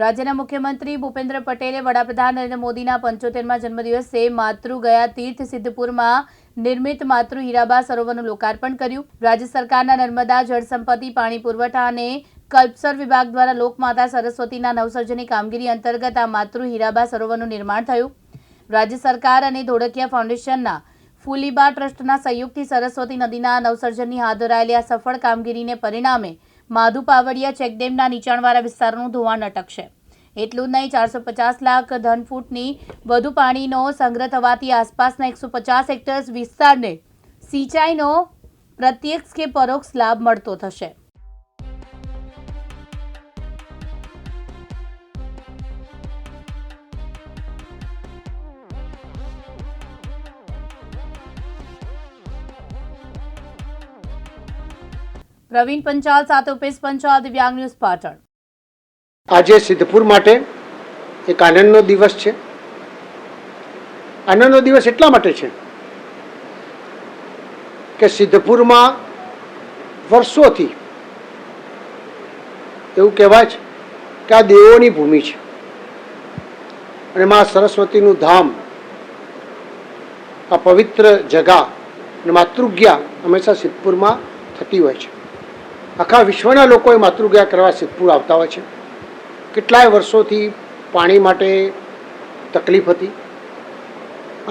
રાજ્યના મુખ્યમંત્રી ભૂપેન્દ્ર પટેલે વડાપ્રધાન નરેન્દ્ર મોદીના પંચોતેરમાં જન્મદિવસે માતૃ ગયા તીર્થ સિદ્ધપુરમાં નિર્મિત માતૃ હીરાબા સરોવરનું લોકાર્પણ કર્યું. રાજ્ય સરકારના નર્મદા જળસંપત્તિ પાણી પુરવઠા અને કલ્પસર વિભાગ દ્વારા લોકમાતા સરસ્વતીના નવસર્જનની કામગીરી અંતર્ગત આ માતૃ હીરાબા સરોવરનું નિર્માણ થયું. રાજ્ય સરકાર અને ધોળકિયા ફાઉન્ડેશનના ફુલીબા ટ્રસ્ટના સહયોગથી સરસ્વતી નદીના નવસર્જનની હાથ ધરાયેલી આ સફળ કામગીરીને પરિણામે માધુ પાવડિયા ચેકડેમના નીચાણવાળા વિસ્તારનું ધોવાણ અટકશે. એટલું જ નહીં, ચારસો પચાસ લાખ ધન ફૂટની વધુ પાણીનો સંગ્રહ થવાથી આસપાસના એકસો પચાસ હેક્ટર્સ વિસ્તારને સિંચાઈનો પ્રત્યક્ષ કે પરોક્ષ લાભ મળતો થશે. પ્રવીણ પંચાલ સાથે ઉપેશ પંચાલ, દિવ્યાંગ ન્યૂઝ પાટણ. આજે સિદ્ધપુર માટે એક આનંદનો દિવસ છે. આનંદનો દિવસ એટલા માટે છે કે સિદ્ધપુરમાં વર્ષોથી એવું કહેવાય છે કે આ દેવોની ભૂમિ છે. અને મા સરસ્વતીનું ધામ, આ પવિત્ર જગા અને માતૃજ્ઞા હંમેશા સિદ્ધપુરમાં થતી હોય છે. આખા વિશ્વના લોકો એ માતૃજ્ઞા કરવા સિદ્ધપુર આવતા હોય છે. કેટલાય વર્ષોથી પાણી માટે તકલીફ હતી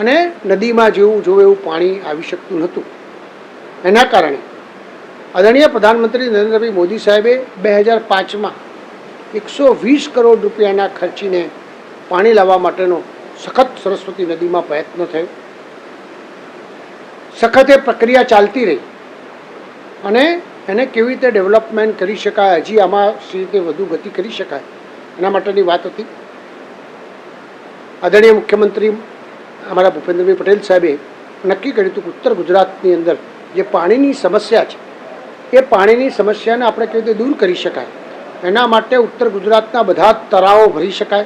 અને નદીમાં જેવું જોવે એવું પાણી આવી શકતું નહોતું. એના કારણે આદરણીય પ્રધાનમંત્રી નરેન્દ્રભાઈ મોદી સાહેબે બે હજાર પાંચમાં એકસો વીસ કરોડ રૂપિયાના ખર્ચીને પાણી લાવવા માટેનો સખત સરસ્વતી નદીમાં પ્રયત્ન થયો. સખત એ પ્રક્રિયા ચાલતી રહી અને એને કેવી રીતે ડેવલપમેન્ટ કરી શકાય? હજી આમાં સી રીતે વધુ ગતિ કરી શકાય? એના માટેની વાત હતી. આદરણીય મુખ્યમંત્રી અમારા ભૂપેન્દ્રભાઈ પટેલ સાહેબે નક્કી કર્યું હતું કે ઉત્તર ગુજરાતની અંદર જે પાણીની સમસ્યા છે, એ પાણીની સમસ્યાને આપણે કેવી રીતે દૂર કરી શકાય? એના માટે ઉત્તર ગુજરાતના બધા જ તળાવો ભરી શકાય.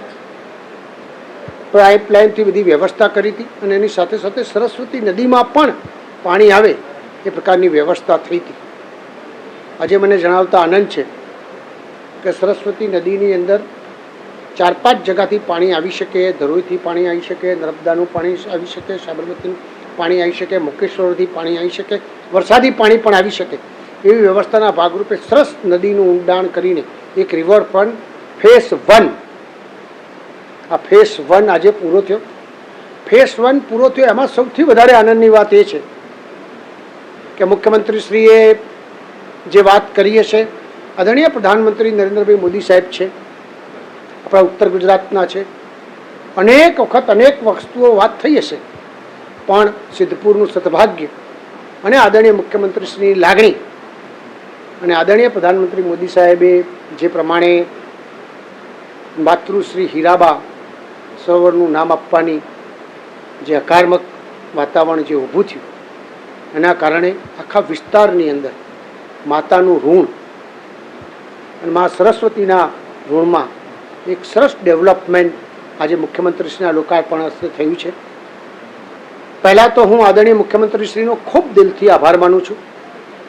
પાઇપલાઇનથી બધી વ્યવસ્થા કરી હતી અને એની સાથે સાથે સરસ્વતી નદીમાં પણ પાણી આવે, એ પ્રકારની વ્યવસ્થા થઈ હતી. આજે મને જણાવતા આનંદ છે કે સરસ્વતી નદીની અંદર ચાર પાંચ જગાથી પાણી આવી શકે, ધરોઈથી પાણી આવી શકે, નર્મદાનું પાણી આવી શકે, સાબરમતીનું પાણી આવી શકે, મુકેશ્વરથી પાણી આવી શકે, વરસાદી પાણી પણ આવી શકે. એવી વ્યવસ્થાના ભાગરૂપે સરસ નદીનું ઊંડાણ કરીને એક રિવરફ્રન્ટ ફેસ વન આ ફેસ વન આજે પૂરો થયો. ફેસ વન પૂરો થયો, એમાં સૌથી વધારે આનંદની વાત એ છે કે મુખ્યમંત્રીશ્રીએ જે વાત કરીએ છે, આદરણીય પ્રધાનમંત્રી નરેન્દ્રભાઈ મોદી સાહેબ છે, આપણા ઉત્તર ગુજરાતના છે, અનેક વખત અનેક વસ્તુઓ વાત થઈ હશે, પણ સિદ્ધપુરનું સદભાગ્ય અને આદરણીય મુખ્યમંત્રીશ્રીની લાગણી અને આદરણીય પ્રધાનમંત્રી મોદી સાહેબે જે પ્રમાણે માતૃશ્રી હીરાબા સરોવરનું નામ આપવાની જે હકારાત્મક વાતાવરણ જે ઊભું થયું, એના કારણે આખા વિસ્તારની અંદર માતાનું ઋણ. અને મા સરસ્વતીના ઋણમાં એક સરસ ડેવલપમેન્ટ આજે મુખ્યમંત્રીશ્રીના લોકાર્પણ હસ્તે થયું છે. પહેલાં તો હું આદરણીય મુખ્યમંત્રીશ્રીનો ખૂબ દિલથી આભાર માનું છું.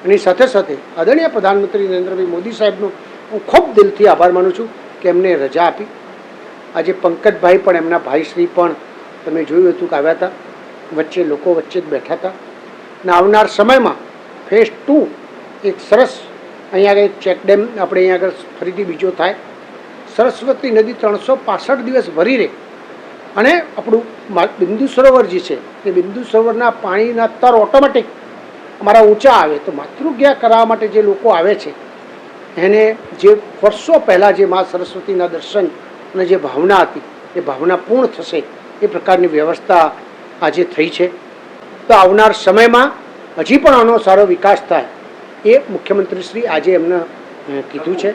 એની સાથે સાથે આદરણીય પ્રધાનમંત્રી નરેન્દ્રભાઈ મોદી સાહેબનો હું ખૂબ દિલથી આભાર માનું છું કે એમને રજા આપી. આજે પંકજભાઈ પણ એમના ભાઈશ્રી પણ તમે જોયું હતું કે આવ્યા હતા. વચ્ચે લોકો વચ્ચે જ બેઠા હતા. અને આવનાર સમયમાં ફેઝ ટુ એક સરસ અહીંયા આગળ ચેક ડેમ આપણે અહીંયા આગળ ફરીથી બીજો થાય. સરસ્વતી નદી ત્રણસો પાસઠ દિવસ ભરી રહે. અને આપણું બિંદુ સરોવર જે છે, એ બિંદુ સરોવરના પાણીના તર ઓટોમેટિક અમારા ઊંચા આવે. તો માતૃજ્ઞા કરાવવા માટે જે લોકો આવે છે, એને જે વર્ષો પહેલાં જે મા સરસ્વતીના દર્શન અને જે ભાવના હતી, એ ભાવના પૂર્ણ થશે, એ પ્રકારની વ્યવસ્થા આજે થઈ છે. તો આવનાર સમયમાં હજી પણ આનો સારો વિકાસ થાય. એ મુખ્યમંત્રીશ્રી આજે એમને કીધું છે.